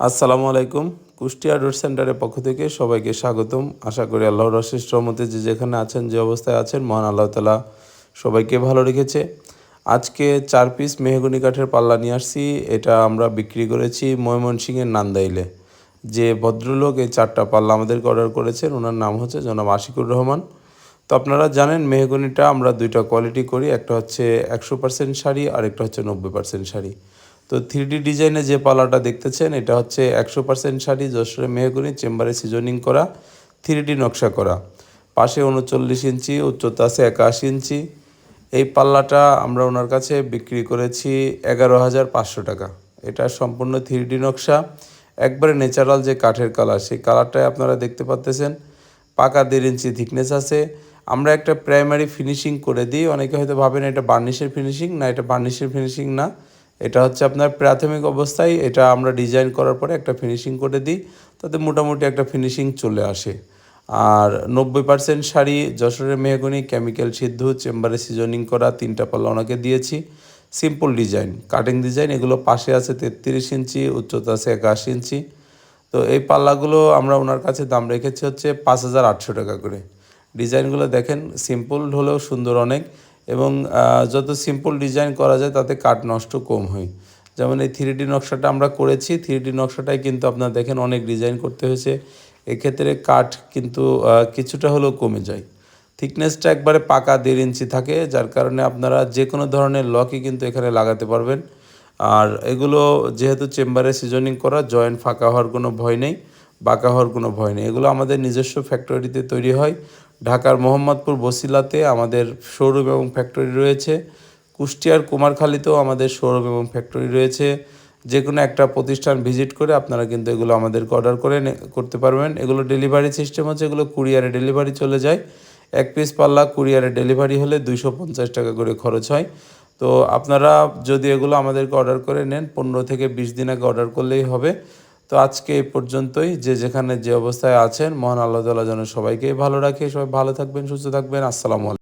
আসসালামু আলাইকুম। কুষ্টিয়া রোড সেন্টারের পক্ষ থেকে সবাইকে স্বাগতম। আশা করি আল্লাহর অশেষ রহমতে যে যেখানে আছেন, যে অবস্থায় আছেন, মহান আল্লাহ তালা সবাইকে ভালো রেখেছে। আজকে চার পিস মেহগনি কাঠের পাল্লা নিয়ে আসছি। এটা আমরা বিক্রি করেছি ময়মনসিংহের নান্দাইলে। যে ভদ্রলোক এই চারটা পাল্লা আমাদেরকে অর্ডার করেছেন, ওনার নাম হচ্ছে জনাব আশিকুর রহমান। তো আপনারা জানেন, মেহগনিটা আমরা দুইটা কোয়ালিটি করি। একটা হচ্ছে একশো পার্সেন্ট শাড়ি আর একটা হচ্ছে নব্বই পার্সেন্ট শাড়ি। তো থ্রি ডিজাইনে যে পালাটা দেখতেছেন, এটা হচ্ছে একশো পার্সেন্ট শাড়ি যশোরে মেহগুনি, চেম্বারে সিজনিং করা থ্রি নকশা করা। পাশে উনচল্লিশ ইঞ্চি, উচ্চতা আছে একাশি ইঞ্চি। এই পাল্লাটা আমরা ওনার কাছে বিক্রি করেছি এগারো হাজার পাঁচশো টাকা। এটা সম্পূর্ণ থ্রি নকশা। একবারে ন্যাচারাল যে কাঠের কালার, সেই কালারটাই আপনারা দেখতে পাচ্তেছেন পাকা দেড় ইঞ্চি থিকনেস আছে। আমরা একটা প্রাইমারি ফিনিশিং করে দিই। অনেকে হয়তো ভাবেন এটা বার্নিশের ফিনিশিং না, এটা বার্নিশের ফিনিশিং না। এটা হচ্ছে আপনার প্রাথমিক অবস্থায়, এটা আমরা ডিজাইন করার পরে একটা ফিনিশিং করে দিই, তাতে মোটামুটি একটা ফিনিশিং চলে আসে। আর নব্বই পার্সেন্ট শাড়ি, যশোরের মেহগুনি কেমিক্যাল সিদ্ধ, চেম্বারে সিজনিং করা, তিনটা পাল্লা ওনাকে দিয়েছি। সিম্পল ডিজাইন কাটিং ডিজাইন এগুলো পাশে আছে তেত্রিশ ইঞ্চি, উচ্চতা আছে একাশি ইঞ্চি। তো এই পাল্লাগুলো আমরা ওনার কাছে দাম রেখেছি হচ্ছে পাঁচ হাজার আটশো টাকা করে। ডিজাইনগুলো দেখেন সিম্পল হলেও সুন্দর অনেক। এবং যত সিম্পল ডিজাইন করা যায় তাতে কাঠ নষ্ট কম হয়। যেমন এই থ্রি নকশাটা আমরা করেছি থ্রি নকশাটাই কিন্তু আপনার দেখেন অনেক ডিজাইন করতে হয়েছে। এক্ষেত্রে কাঠ কিন্তু কিছুটা হলেও কমে যায়। থিকনেসটা একবারে পাকা দেড় ইঞ্চি থাকে, যার কারণে আপনারা যে কোনো ধরনের লকই কিন্তু এখানে লাগাতে পারবেন। আর এগুলো যেহেতু চেম্বারে সিজনিং করা জয়েন্ট ফাঁকা হওয়ার কোনো ভয় নেই, বাঁকা হওয়ার কোনো ভয় নেই। এগুলো আমাদের নিজস্ব ফ্যাক্টরিতে তৈরি হয়। ঢাকার মোহাম্মদপুর বসিলাতে আমাদের শোরুম এবং ফ্যাক্টরি রয়েছে। কুষ্টিয়ার কুমারখালীতেও আমাদের শোরুম এবং ফ্যাক্টরি রয়েছে। যে কোনো একটা প্রতিষ্ঠান ভিজিট করে আপনারা কিন্তু এগুলো আমাদেরকে অর্ডার করে করতে পারবেন। এগুলো ডেলিভারি সিস্টেম হচ্ছে, এগুলো কুরিয়ারে ডেলিভারি চলে যায়। এক পিস পাল্লা কুরিয়ারে ডেলিভারি হলে দুইশো পঞ্চাশ টাকা করে খরচ হয়। তো আপনারা যদি এগুলো আমাদেরকে অর্ডার করে নেন, পনেরো থেকে বিশ দিন আগে অর্ডার করলেই হবে। তো আজকে এই পর্যন্তই। যে যেখানে যে অবস্থায় আছেন, মহান আল্লাহ তালা যেন সবাইকে ভালো রাখে। সবাই ভালো থাকবেন, সুস্থ থাকবেন। আসসালামু আলাইকুম।